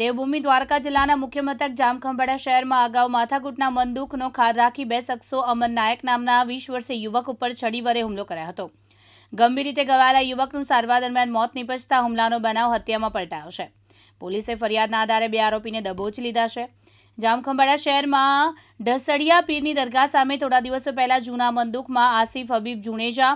દેવભૂમિ દ્વારકા જિલ્લાના મુખ્ય મથક જામખંભાળિયા શહેરમાં અગાઉ માથાકૂટના મનદુખનો ખાર રાખી બે શખ્સો અમન નાયક નામના વીસ વર્ષીય યુવક ઉપર છડી વરે હુમલો કર્યો હતો. ગંભીર રીતે ઘવાયેલા યુવકનું સારવાર દરમિયાન મોત નીપજતા હુમલાનો બનાવ હત્યામાં પલટાયો છે. પોલીસે ફરિયાદના આધારે બે આરોપીને દબોચી લીધા છે. જામખંભાળા શહેરમાં ઢસડિયા પીરની દરગાહ સામે થોડા દિવસો પહેલા જૂના બંદૂકમાં આસિફ હબીબ જુણેજા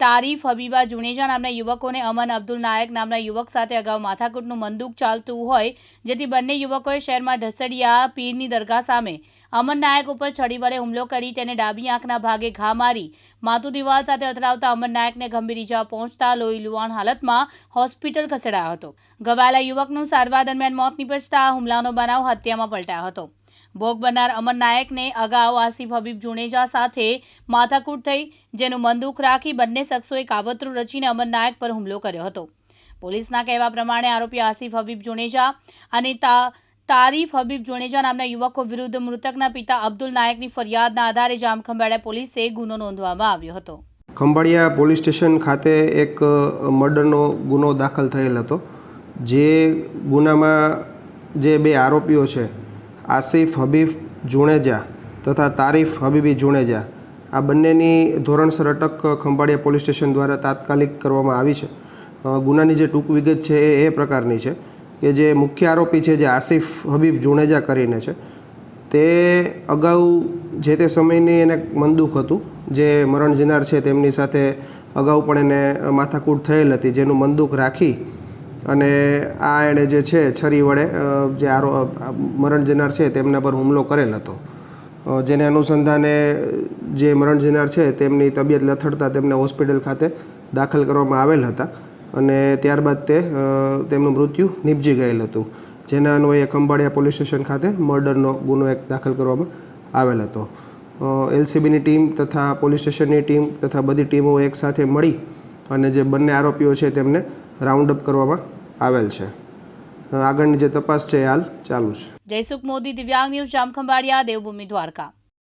તારીફ હબીબા જુણેજા નામના યુવકોને અમન અબ્દુલ નાયક નામના યુવક સાથે અગાઉ માથાકૂટનું બંદૂક ચાલતું હોય, જેથી બંને યુવકોએ શહેરમાં ઢસડિયા પીરની દરગાહ સામે અમન નાયક ઉપર છડી વડે હુમલો કરી તેને ડાબી આંખના ભાગે ઘા મારી. માથું દિવાલ સાથે અથડાવતા અમન નાયકને ગંભીર ઇજા પહોંચતા લોહી લુવાણ હાલતમાં હોસ્પિટલ ખસેડાયો હતો. ઘવાયેલા યુવકનું સારવાર દરમિયાન મોત નિપજતા હુમલાનો બનાવ હત્યામાં પલટાયો હતો. ભોગ બનનાર અમર નાયકને અગાઉ આસિફ હબીબ જુણેજા સાથે માથાકૂટ થઈ, જેનું મનદુખ રાખી બંને શખ્સોએ કાવતરું રચીને અમર નાયક પર હુમલો કર્યો હતો. પોલીસના કહેવા પ્રમાણે આરોપી આસિફ હબીબ જુનેજા અને તા, તારીફ હબીબ જુણેજા નામના યુવકો વિરુદ્ધ મૃતકના પિતા અબ્દુલ નાયકની ફરિયાદના આધારે જામખંભાળિયા પોલીસે ગુનો નોંધવામાં આવ્યો હતો. ખંભાળિયા પોલીસ સ્ટેશન ખાતે એક મર્ડરનો ગુનો દાખલ થયેલ હતો. જે ગુનામાં જે બે આરોપીઓ છે આસિફ હબીબ જુણેજા તથા તારીફ હબીબી જુણેજા. આ બંનેની ધોરણસર અટક ખંભાળિયા પોલીસ સ્ટેશન દ્વારા તાત્કાલિક કરવામાં આવી છે. ગુનાની જે ટૂંક વિગત છે એ એ પ્રકારની છે કે જે મુખ્ય આરોપી છે જે આસિફ હબીબ જુણેજા કરીને છે, તે અગાઉ જે તે સમયની એને મનદુખ હતું, જે મરણ જનાર છે તેમની સાથે અગાઉ પણ એને માથાકૂટ થયેલ હતી, જેનું મનદુખ રાખી અને આ એણે જે છે, છરી વડે જે આરો મરણ જનાર છે, તેમના પર હુમલો કરેલ હતો. જેને અનુસંધાને જે મરણ જનાર છે, તેમની તબિયત લથડતા તેમને હોસ્પિટલ ખાતે દાખલ કરવામાં આવેલ હતા અને ત્યારબાદ તે તેમનું મૃત્યુ નિપજી ગયેલ હતું. જેના અન્વયે ખંભાળિયા પોલીસ સ્ટેશન ખાતે મર્ડરનો ગુનો એક દાખલ કરવામાં આવેલ હતો. એલસીબીની ટીમ તથા પોલીસ સ્ટેશનની ટીમ તથા બધી ટીમો એકસાથે મળી અને જે બંને આરોપીઓ છે, તેમને રાઉન્ડ અપ કરવામાં આવેલ છે. આગળની જે તપાસ છે હાલ ચાલુ છે. જયસુખ મોદી દિવ્યાંગ ન્યૂઝ, જામખંભાળિયા, દેવભૂમિ દ્વારકા.